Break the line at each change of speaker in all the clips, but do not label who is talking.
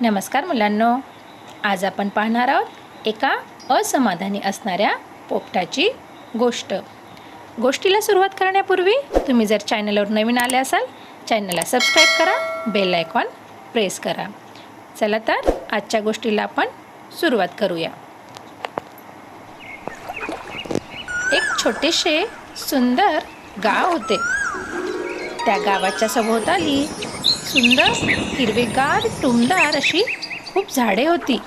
नमस्कार मुलांनो. आज आपण पाहणार आहोत एका असमाधानी असणाऱ्या पोपटाची गोष्ट. गोष्टीला सुरुवात करण्यापूर्वी तुम्ही जर चॅनलवर नवीन आले असाल चॅनलला सबस्क्राईब करा बेल आयकॉन प्रेस करा. चला तर आजच्या गोष्टीला आपण सुरुवात करूया. एक छोटेसे सुंदर गाव होते. त्या गावाच्या सभोवताली सुंदर हिरवेगार टुमदार अशी खूप झाडे होती.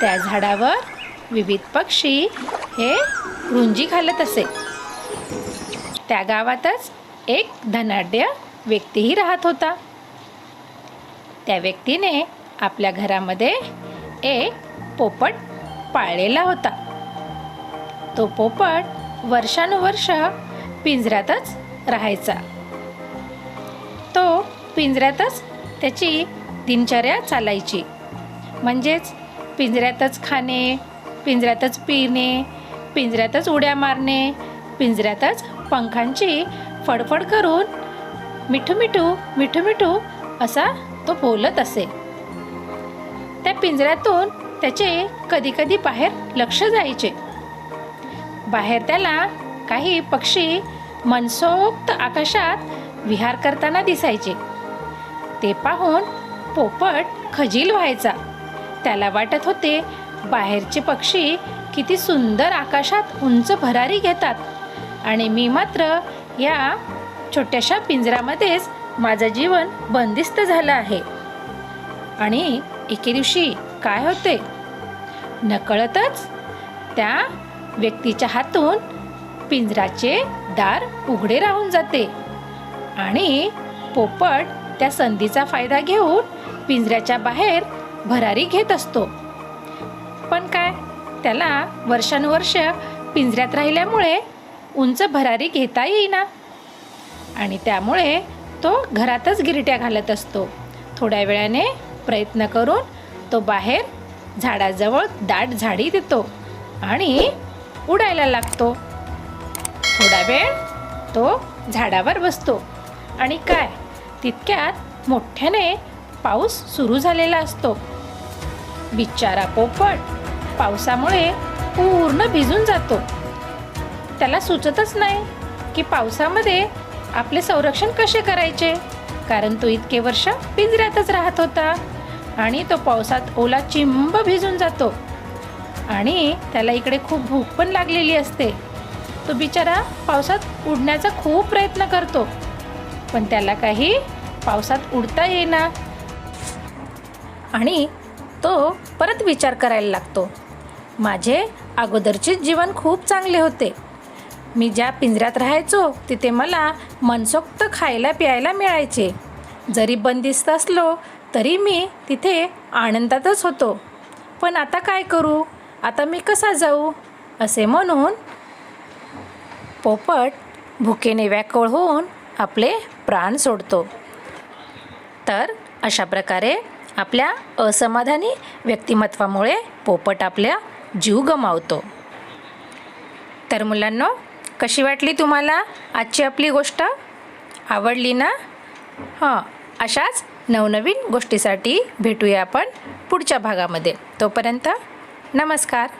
त्या झाडावर विविध पक्षी हे रुंजी घालत असे. त्या गावातच एक धनाढ्य व्यक्तीही राहत होता. त्या व्यक्तीने आपल्या घरामध्ये एक पोपट पाळलेला होता. तो पोपट वर्षानुवर्ष पिंजऱ्यातच राहायचा. पिंजऱ्यातच त्याची दिनचर्या चालायची. म्हणजेच पिंजऱ्यातच खाणे पिंजऱ्यातच पिणे पिंजऱ्यातच उड्या मारणे पिंजऱ्यातच पंखांची फडफड करून मिठू मिठू मिठू मिठू असा तो बोलत असे. त्या पिंजऱ्यातून त्याचे कधीकधी बाहेर लक्ष जायचे. बाहेर त्याला काही पक्षी मनसोक्त आकाशात विहार करताना दिसायचे. ते पाहून पोपट खजील व्हायचा. त्याला वाटत होते बाहेरचे पक्षी किती सुंदर आकाशात उंच भरारी घेतात. आणि मी मात्र या छोट्याशा पिंजऱ्यामध्येच माझं जीवन बंदिस्त झालं आहे. आणि एके दिवशी काय होते? नकळतच त्या व्यक्तीच्या हातून पिंजराचे दार उघडे राहून जाते. आणि पोपट त्या संधीचा फायदा घेऊन पिंजऱ्याच्या बाहेर भरारी घेत असतो. पण काय? त्याला वर्षानुवर्ष पिंजऱ्यात राहिल्यामुळे उंच भरारी घेता येईना. आणि त्यामुळे तो घरातच गिरट्या घालत असतो. थोड्या वेळाने प्रयत्न करून तो बाहेर झाडाजवळ दाट झाडी देतो आणि उडायला लागतो. थोडा वेळ तो झाडावर बसतो. आणि काय? तितक्यात मोठ्याने पाऊस सुरू झालेला असतो. बिचारा पोपट पावसामुळे पूर्ण भिजून जातो. त्याला सुचतच नाही की पावसामध्ये आपले संरक्षण कसे करायचे कारण तो इतके वर्ष पिंजऱ्यातच राहत होता आणि तो पावसात ओला चिंब भिजून जातो. आणि त्याला इकडे खूप भूक पण लागलेली असते. तो बिचारा पावसात उडण्याचा खूप प्रयत्न करतो. पण त्याला काही पावसात उडता येईना. आणि तो परत विचार करायला लागतो. माझे अगोदरचे जीवन खूप चांगले होते. मी ज्या पिंजऱ्यात राहायचो तिथे मला मनसोक्त खायला प्यायला मिळायचे. जरी बंदिस्त असलो तरी मी तिथे आनंदातच होतो. पण आता काय करू? आता मी कसा जाऊ? असे म्हणून पोपट भुकेने व्याकुळ होऊन आपले प्राण सोडतो. तर अशा प्रकारे आपल्या असमाधानी व्यक्तिमत्वामुळे पोपट आपल्या जीव गमावतो. तर मुलांनो कशी वाटली तुम्हाला आजची आपली गोष्ट? आवडली ना? हां अशाच नवनवीन गोष्टीसाठी भेटूया आपण पुढच्या भागामध्ये. तोपर्यंत नमस्कार.